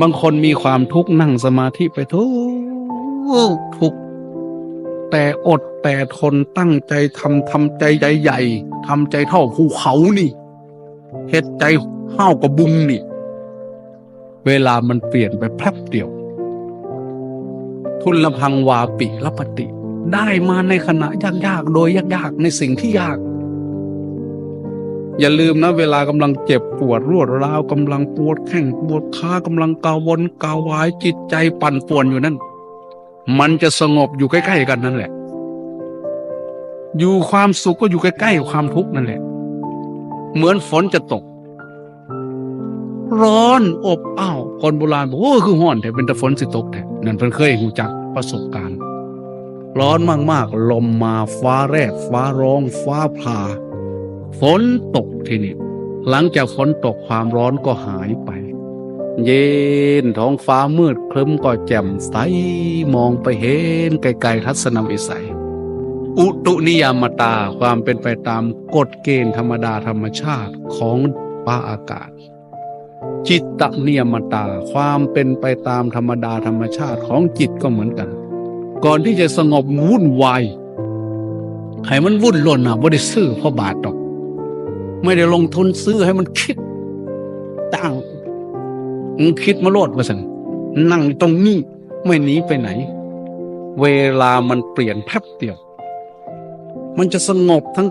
บางคนมีความทุกข์นั่งสมาธิไปทุกข์ทุกข์แต่อดแต่ทนตั้งใจทำทำใจใหญ่ๆทำใจเท่าภูเขานี่เฮ็ดใจเท่ากับบุงนี่ เวลามันเปลี่ยนไปแป๊บเดียว ทุนละพังวาปิละปติได้มาในขณะยากๆ โดยยากๆ ในสิ่งที่ยาก อย่าลืมนะเวลากำลังเจ็บปวดรวดร้าวกำลังปวดแข้งปวดขากำลังกาววนกาวายจิตใจปั่นป่วนอยู่นั่น มันจะสงบอยู่ใกล้ ๆ กันนั่นแหละ อยู่ความสุขก็อยู่ใกล้ๆความทุกข์นั่นแหละ เหมือนฝนจะตก ร้อนอบอ้าวคนโบราณบอกโอ้คือห้อนแต่เป็นแต่ฝนสิตกแท้นั่นเพิ่นเคยหูจักประสบการณ์ ร้อนมากๆ ลมมาฟ้าแรดฟ้าร้องฟ้าผ่า ฝนตกทีนี้หลังจากฝนตกความร้อนก็หายไป เย็นท้องฟ้ามืดครึ้มก็แจ่มใสมองไปเห็นไกลๆทัศนวิสัย อุตุนิยามตาความเป็นไปตามกฎเกณฑ์ธรรมดาธรรมชาติของฟ้าอากาศ จิตตนิยมตาความเป็นไปตามธรรมดาธรรมชาติของจิตก็เหมือนกัน ก่อนที่จะสงบวุ่นวายให้มันวุ่นล่นนะบ่ได้ซื้อพระบาทดอ ไม่ได้ลงทุนซื้อให้มันคิดตั้งมึงคิดมาโลดมาสันนั่งตรงนี้ไม่หนีไปไหน เวลามันเปลี่ยนแป๊บเดียว มันจะสงบทั้ง